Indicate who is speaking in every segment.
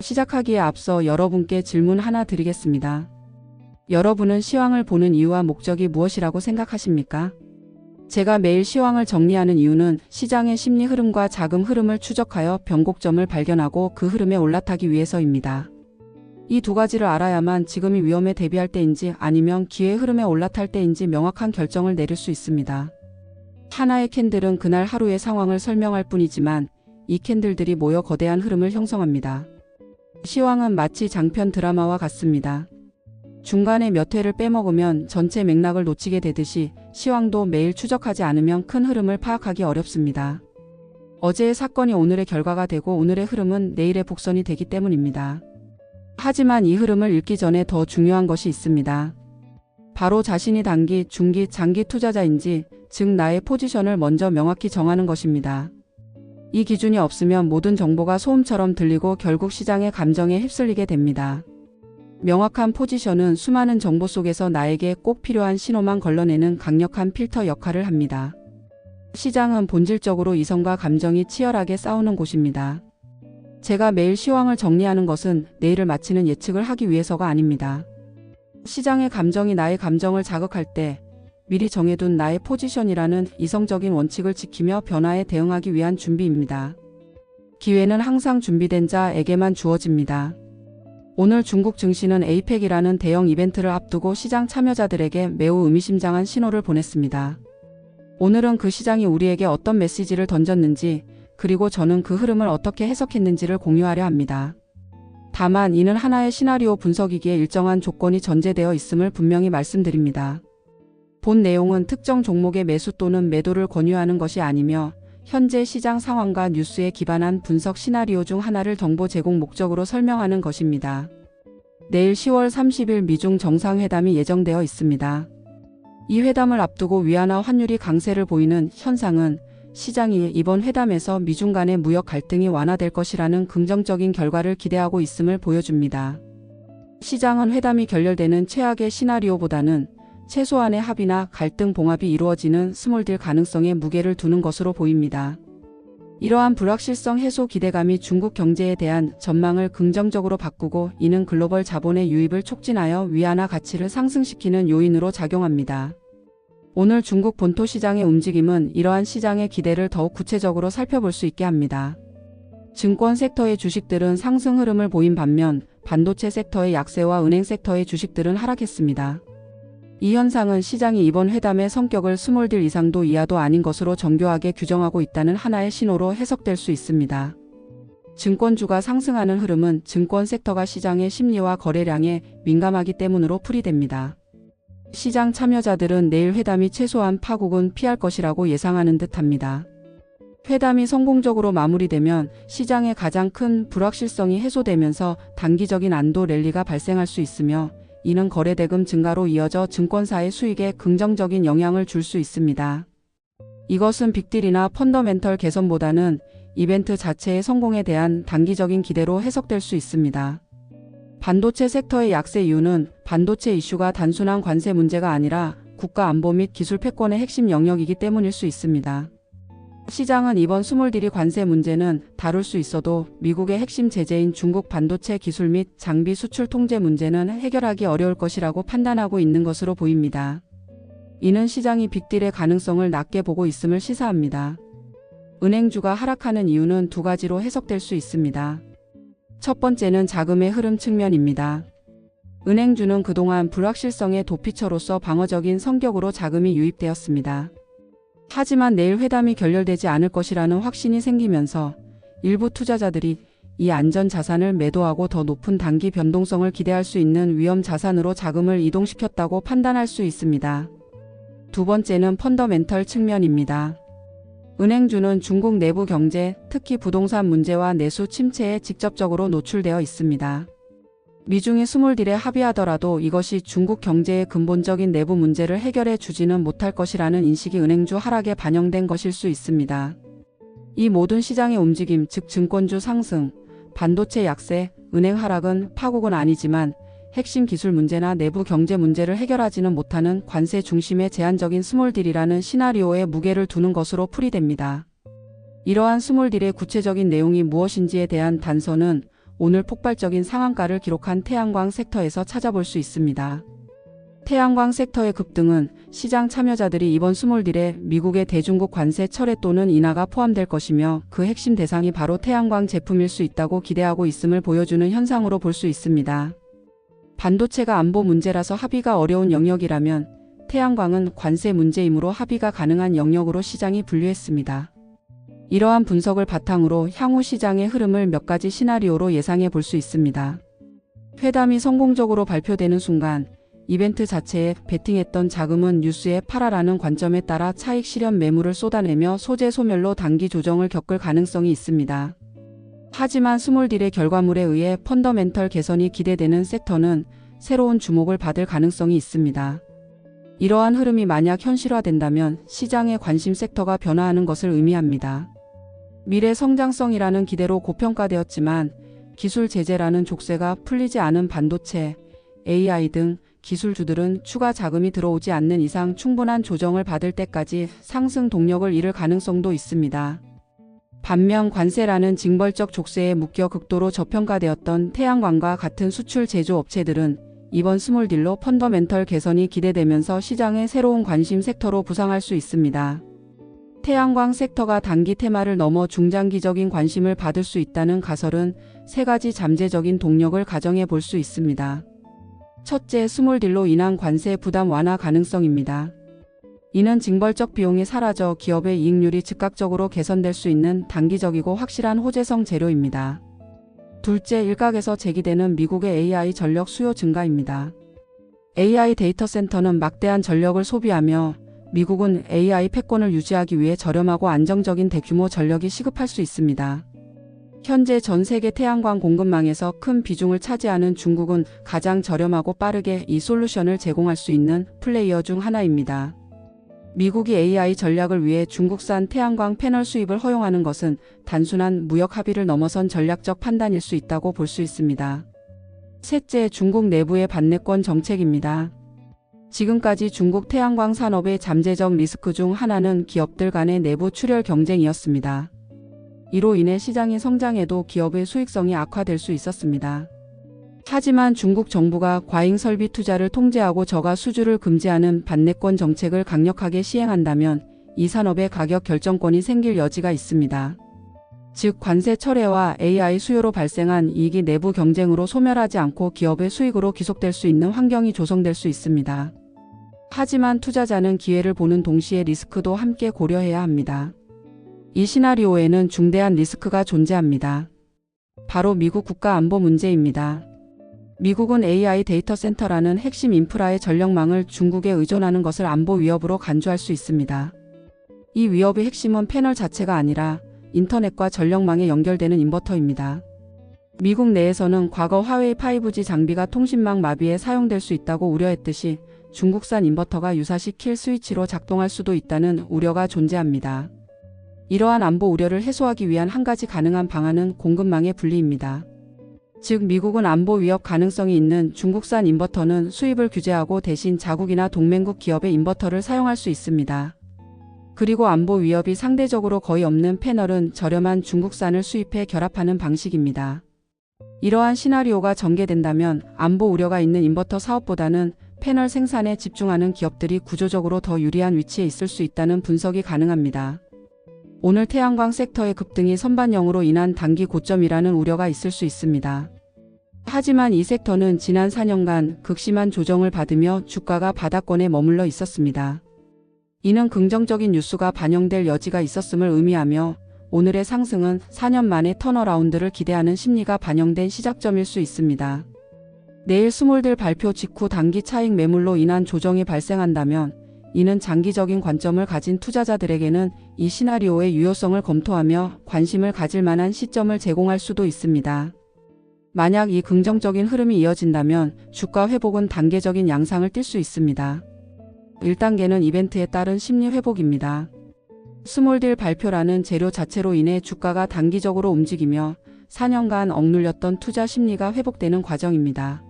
Speaker 1: 시작하기에 앞서 여러분께 질문 하나 드리겠습니다. 여러분은 시황을 보는 이유와 목적이 무엇이라고 생각하십니까? 제가 매일 시황을 정리하는 이유는 시장의 심리 흐름과 자금 흐름을 추적하여 변곡점을 발견하고 그 흐름에 올라타기 위해서입니다. 이 두 가지를 알아야만 지금이 위험에 대비할 때인지 아니면 기회 흐름에 올라탈 때인지 명확한 결정을 내릴 수 있습니다. 하나의 캔들은 그날 하루의 상황을 설명할 뿐이지만 이 캔들들이 모여 거대한 흐름을 형성합니다. 시황은 마치 장편 드라마와 같습니다. 중간에 몇 회를 빼먹으면 전체 맥락을 놓치게 되듯이 시황도 매일 추적하지 않으면 큰 흐름을 파악하기 어렵습니다. 어제의 사건이 오늘의 결과가 되고 오늘의 흐름은 내일의 복선이 되기 때문입니다. 하지만 이 흐름을 읽기 전에 더 중요한 것이 있습니다. 바로 자신이 단기, 중기, 장기 투자자인지, 즉 나의 포지션을 먼저 명확히 정하는 것입니다. 이 기준이 없으면 모든 정보가 소음처럼 들리고 결국 시장의 감정에 휩쓸리게 됩니다. 명확한 포지션은 수많은 정보 속에서 나에게 꼭 필요한 신호만 걸러내는 강력한 필터 역할을 합니다. 시장은 본질적으로 이성과 감정이 치열하게 싸우는 곳입니다. 제가 매일 시황을 정리하는 것은 내일을 마치는 예측을 하기 위해서가 아닙니다. 시장의 감정이 나의 감정을 자극할 때 미리 정해둔 나의 포지션이라는 이성적인 원칙을 지키며 변화에 대응하기 위한 준비입니다. 기회는 항상 준비된 자에게만 주어집니다. 오늘 중국 증시는 에이펙이라는 대형 이벤트를 앞두고 시장 참여자들에게 매우 의미심장한 신호를 보냈습니다. 오늘은 그 시장이 우리에게 어떤 메시지를 던졌는지 그리고 저는 그 흐름을 어떻게 해석했는지를 공유하려 합니다. 다만 이는 하나의 시나리오 분석이기에 일정한 조건이 전제되어 있음을 분명히 말씀드립니다. 본 내용은 특정 종목의 매수 또는 매도를 권유하는 것이 아니며 현재 시장 상황과 뉴스에 기반한 분석 시나리오 중 하나를 정보 제공 목적으로 설명하는 것입니다. 내일 10월 30일 미중 정상회담이 예정되어 있습니다. 이 회담을 앞두고 위안화 환율이 강세를 보이는 현상은 시장이 이번 회담에서 미중 간의 무역 갈등이 완화될 것이라는 긍정적인 결과를 기대하고 있음을 보여줍니다. 시장은 회담이 결렬되는 최악의 시나리오보다는 최소한의 합의나 갈등 봉합이 이루어지는 스몰딜 가능성에 무게를 두는 것으로 보입니다. 이러한 불확실성 해소 기대감이 중국 경제에 대한 전망을 긍정적으로 바꾸고 이는 글로벌 자본의 유입을 촉진하여 위안화 가치를 상승시키는 요인으로 작용합니다. 오늘 중국 본토 시장의 움직임은 이러한 시장의 기대를 더욱 구체적으로 살펴볼 수 있게 합니다. 증권 섹터의 주식들은 상승 흐름을 보인 반면 반도체 섹터의 약세와 은행 섹터의 주식들은 하락했습니다. 이 현상은 시장이 이번 회담의 성격을 스몰딜 이상도 이하도 아닌 것으로 정교하게 규정하고 있다는 하나의 신호로 해석될 수 있습니다. 증권주가 상승하는 흐름은 증권 섹터가 시장의 심리와 거래량에 민감하기 때문으로 풀이됩니다. 시장 참여자들은 내일 회담이 최소한 파국은 피할 것이라고 예상하는 듯 합니다. 회담이 성공적으로 마무리되면 시장의 가장 큰 불확실성이 해소되면서 단기적인 안도 랠리가 발생할 수 있으며 이는 거래대금 증가로 이어져 증권사의 수익에 긍정적인 영향을 줄 수 있습니다. 이것은 빅딜이나 펀더멘털 개선보다는 이벤트 자체의 성공에 대한 단기적인 기대로 해석될 수 있습니다. 반도체 섹터의 약세 이유는 반도체 이슈가 단순한 관세 문제가 아니라 국가 안보 및 기술 패권의 핵심 영역이기 때문일 수 있습니다. 시장은 이번 스몰딜이 관세 문제는 다룰 수 있어도 미국의 핵심 제재인 중국 반도체 기술 및 장비 수출 통제 문제는 해결하기 어려울 것이라고 판단하고 있는 것으로 보입니다. 이는 시장이 빅딜의 가능성을 낮게 보고 있음을 시사합니다. 은행주가 하락하는 이유는 두 가지로 해석될 수 있습니다. 첫 번째는 자금의 흐름 측면입니다. 은행주는 그동안 불확실성의 도피처로서 방어적인 성격으로 자금이 유입되었습니다. 하지만 내일 회담이 결렬되지 않을 것이라는 확신이 생기면서 일부 투자자들이 이 안전 자산을 매도하고 더 높은 단기 변동성을 기대할 수 있는 위험 자산으로 자금을 이동시켰다고 판단할 수 있습니다. 두 번째는 펀더멘털 측면입니다. 은행주는 중국 내부 경제, 특히 부동산 문제와 내수 침체에 직접적으로 노출되어 있습니다. 미중이 스몰딜에 합의하더라도 이것이 중국 경제의 근본적인 내부 문제를 해결해 주지는 못할 것이라는 인식이 은행주 하락에 반영된 것일 수 있습니다. 이 모든 시장의 움직임, 즉 증권주 상승, 반도체 약세, 은행 하락은 파국은 아니지만 핵심 기술 문제나 내부 경제 문제를 해결하지는 못하는 관세 중심의 제한적인 스몰딜이라는 시나리오에 무게를 두는 것으로 풀이됩니다. 이러한 스몰딜의 구체적인 내용이 무엇인지에 대한 단서는 오늘 폭발적인 상한가를 기록한 태양광 섹터에서 찾아볼 수 있습니다. 태양광 섹터의 급등은 시장 참여자들이 이번 스몰딜에 미국의 대중국 관세 철회 또는 인하가 포함될 것이며 그 핵심 대상이 바로 태양광 제품일 수 있다고 기대하고 있음을 보여주는 현상으로 볼 수 있습니다. 반도체가 안보 문제라서 합의가 어려운 영역이라면 태양광은 관세 문제이므로 합의가 가능한 영역으로 시장이 분류했습니다. 이러한 분석을 바탕으로 향후 시장의 흐름을 몇 가지 시나리오로 예상해 볼 수 있습니다. 회담이 성공적으로 발표되는 순간 이벤트 자체에 베팅했던 자금은 뉴스에 팔아라는 관점에 따라 차익 실현 매물을 쏟아내며 소재 소멸로 단기 조정을 겪을 가능성이 있습니다. 하지만 스몰딜의 결과물에 의해 펀더멘털 개선이 기대되는 섹터는 새로운 주목을 받을 가능성이 있습니다. 이러한 흐름이 만약 현실화된다면 시장의 관심 섹터가 변화하는 것을 의미합니다. 미래 성장성이라는 기대로 고평가되었지만 기술 제재라는 족쇄가 풀리지 않은 반도체, AI 등 기술주들은 추가 자금이 들어오지 않는 이상 충분한 조정을 받을 때까지 상승 동력을 잃을 가능성도 있습니다. 반면 관세라는 징벌적 족쇄에 묶여 극도로 저평가되었던 태양광과 같은 수출 제조 업체들은 이번 스몰딜로 펀더멘털 개선이 기대되면서 시장의 새로운 관심 섹터로 부상할 수 있습니다. 태양광 섹터가 단기 테마를 넘어 중장기적인 관심을 받을 수 있다는 가설은 세 가지 잠재적인 동력을 가정해 볼 수 있습니다. 첫째, 스몰딜로 인한 관세 부담 완화 가능성입니다. 이는 징벌적 비용이 사라져 기업의 이익률이 즉각적으로 개선될 수 있는 단기적이고 확실한 호재성 재료입니다. 둘째, 일각에서 제기되는 미국의 AI 전력 수요 증가입니다. AI 데이터 센터는 막대한 전력을 소비하며 미국은 AI 패권을 유지하기 위해 저렴하고 안정적인 대규모 전력이 시급할 수 있습니다. 현재 전 세계 태양광 공급망에서 큰 비중을 차지하는 중국은 가장 저렴하고 빠르게 이 솔루션을 제공할 수 있는 플레이어 중 하나입니다. 미국이 AI 전략을 위해 중국산 태양광 패널 수입을 허용하는 것은 단순한 무역 합의를 넘어선 전략적 판단일 수 있다고 볼 수 있습니다. 셋째, 중국 내부의 반내권 정책입니다. 지금까지 중국 태양광 산업의 잠재적 리스크 중 하나는 기업들 간의 내부 출혈 경쟁이었습니다. 이로 인해 시장이 성장해도 기업의 수익성이 악화될 수 있었습니다. 하지만 중국 정부가 과잉 설비 투자를 통제하고 저가 수주를 금지하는 반내권 정책을 강력하게 시행한다면 이 산업의 가격 결정권이 생길 여지가 있습니다. 즉 관세 철회와 AI 수요로 발생한 이익이 내부 경쟁으로 소멸하지 않고 기업의 수익으로 귀속될 수 있는 환경이 조성될 수 있습니다. 하지만 투자자는 기회를 보는 동시에 리스크도 함께 고려해야 합니다. 이 시나리오에는 중대한 리스크가 존재합니다. 바로 미국 국가 안보 문제입니다. 미국은 AI 데이터 센터라는 핵심 인프라의 전력망을 중국에 의존하는 것을 안보 위협으로 간주할 수 있습니다. 이 위협의 핵심은 패널 자체가 아니라 인터넷과 전력망에 연결되는 인버터입니다. 미국 내에서는 과거 화웨이 5G 장비가 통신망 마비에 사용될 수 있다고 우려했듯이 중국산 인버터가 유사시 킬 스위치로 작동할 수도 있다는 우려가 존재합니다. 이러한 안보 우려를 해소하기 위한 한 가지 가능한 방안은 공급망의 분리입니다. 즉 미국은 안보 위협 가능성이 있는 중국산 인버터는 수입을 규제하고 대신 자국이나 동맹국 기업의 인버터를 사용할 수 있습니다. 그리고 안보 위협이 상대적으로 거의 없는 패널은 저렴한 중국산을 수입해 결합하는 방식입니다. 이러한 시나리오가 전개된다면 안보 우려가 있는 인버터 사업보다는 패널 생산에 집중하는 기업들이 구조적으로 더 유리한 위치에 있을 수 있다는 분석이 가능합니다. 오늘 태양광 섹터의 급등이 선반영으로 인한 단기 고점이라는 우려가 있을 수 있습니다. 하지만 이 섹터는 지난 4년간 극심한 조정을 받으며 주가가 바닥권에 머물러 있었습니다. 이는 긍정적인 뉴스가 반영될 여지가 있었음을 의미하며 오늘의 상승은 4년 만에 턴어라운드를 기대하는 심리가 반영된 시작점일 수 있습니다. 내일 스몰들 발표 직후 단기 차익 매물로 인한 조정이 발생한다면 이는 장기적인 관점을 가진 투자자들에게는 이 시나리오의 유효성을 검토하며 관심을 가질 만한 시점을 제공할 수도 있습니다. 만약 이 긍정적인 흐름이 이어진다면 주가 회복은 단계적인 양상을 띌수 있습니다. 1단계는 이벤트에 따른 심리 회복입니다. 스몰딜 발표라는 재료 자체로 인해 주가가 단기적으로 움직이며 4년간 억눌렸던 투자 심리가 회복되는 과정입니다.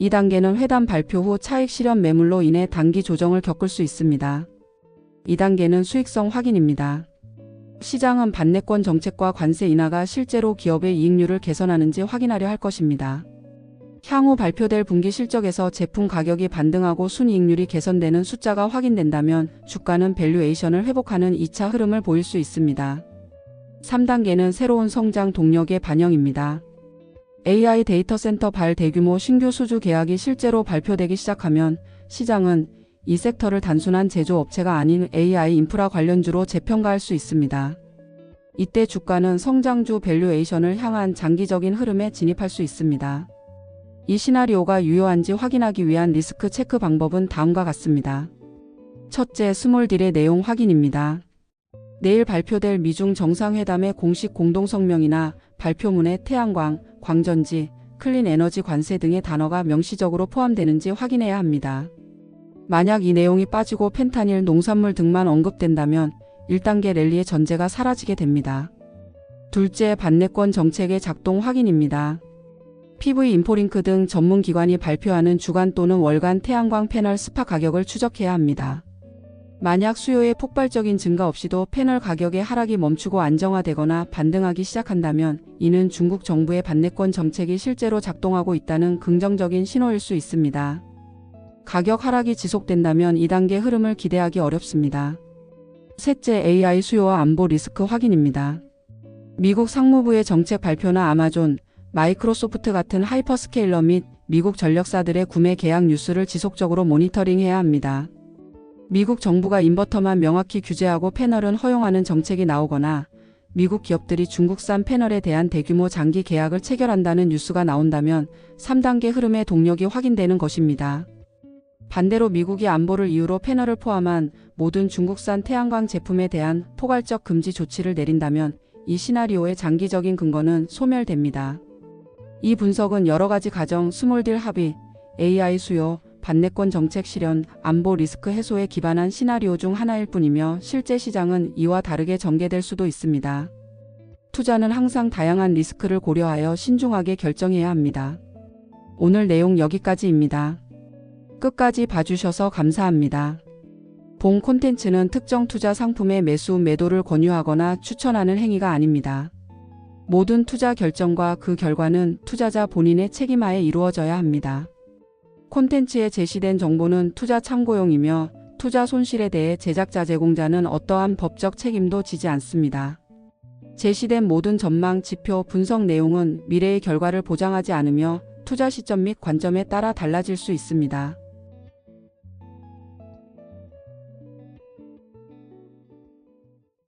Speaker 1: 2단계는 회담 발표 후 차익 실현 매물로 인해 단기 조정을 겪을 수 있습니다. 2단계는 수익성 확인입니다. 시장은 반내권 정책과 관세 인하가 실제로 기업의 이익률을 개선하는지 확인하려 할 것입니다. 향후 발표될 분기 실적에서 제품 가격이 반등하고 순이익률이 개선되는 숫자가 확인된다면 주가는 밸류에이션을 회복하는 2차 흐름을 보일 수 있습니다. 3단계는 새로운 성장 동력의 반영입니다. AI 데이터 센터 발 대규모 신규 수주 계약이 실제로 발표되기 시작하면 시장은 이 섹터를 단순한 제조업체가 아닌 AI 인프라 관련주로 재평가할 수 있습니다. 이때 주가는 성장주 밸류에이션을 향한 장기적인 흐름에 진입할 수 있습니다. 이 시나리오가 유효한지 확인하기 위한 리스크 체크 방법은 다음과 같습니다. 첫째, 스몰딜의 내용 확인입니다. 내일 발표될 미중 정상회담의 공식 공동성명이나 발표문에 태양광, 광전지, 클린 에너지 관세 등의 단어가 명시적으로 포함되는지 확인해야 합니다. 만약 이 내용이 빠지고 펜타닐, 농산물 등만 언급된다면 1단계 랠리의 전제가 사라지게 됩니다. 둘째, 반내권 정책의 작동 확인입니다. PV 인포링크 등 전문 기관이 발표하는 주간 또는 월간 태양광 패널 스파 가격을 추적해야 합니다. 만약 수요의 폭발적인 증가 없이도 패널 가격의 하락이 멈추고 안정화되거나 반등하기 시작한다면 이는 중국 정부의 반내권 정책이 실제로 작동하고 있다는 긍정적인 신호일 수 있습니다. 가격 하락이 지속된다면 2단계 흐름을 기대하기 어렵습니다. 셋째, AI 수요와 안보 리스크 확인입니다. 미국 상무부의 정책 발표나 아마존, 마이크로소프트 같은 하이퍼스케일러 및 미국 전력사들의 구매 계약 뉴스를 지속적으로 모니터링해야 합니다. 미국 정부가 인버터만 명확히 규제하고 패널은 허용하는 정책이 나오거나 미국 기업들이 중국산 패널에 대한 대규모 장기 계약을 체결한다는 뉴스가 나온다면 3단계 흐름의 동력이 확인되는 것입니다. 반대로 미국이 안보를 이유로 패널을 포함한 모든 중국산 태양광 제품에 대한 포괄적 금지 조치를 내린다면 이 시나리오의 장기적인 근거는 소멸됩니다. 이 분석은 여러 가지 가정 스몰딜 합의, AI 수요, 반내권 정책 실현, 안보 리스크 해소에 기반한 시나리오 중 하나일 뿐이며 실제 시장은 이와 다르게 전개될 수도 있습니다. 투자는 항상 다양한 리스크를 고려하여 신중하게 결정해야 합니다. 오늘 내용 여기까지입니다. 끝까지 봐주셔서 감사합니다. 본 콘텐츠는 특정 투자 상품의 매수 매도를 권유하거나 추천하는 행위가 아닙니다. 모든 투자 결정과 그 결과는 투자자 본인의 책임하에 이루어져야 합니다. 콘텐츠에 제시된 정보는 투자 참고용이며 투자 손실에 대해 제작자 제공자는 어떠한 법적 책임도 지지 않습니다. 제시된 모든 전망, 지표, 분석 내용은 미래의 결과를 보장하지 않으며 투자 시점 및 관점에 따라 달라질 수 있습니다.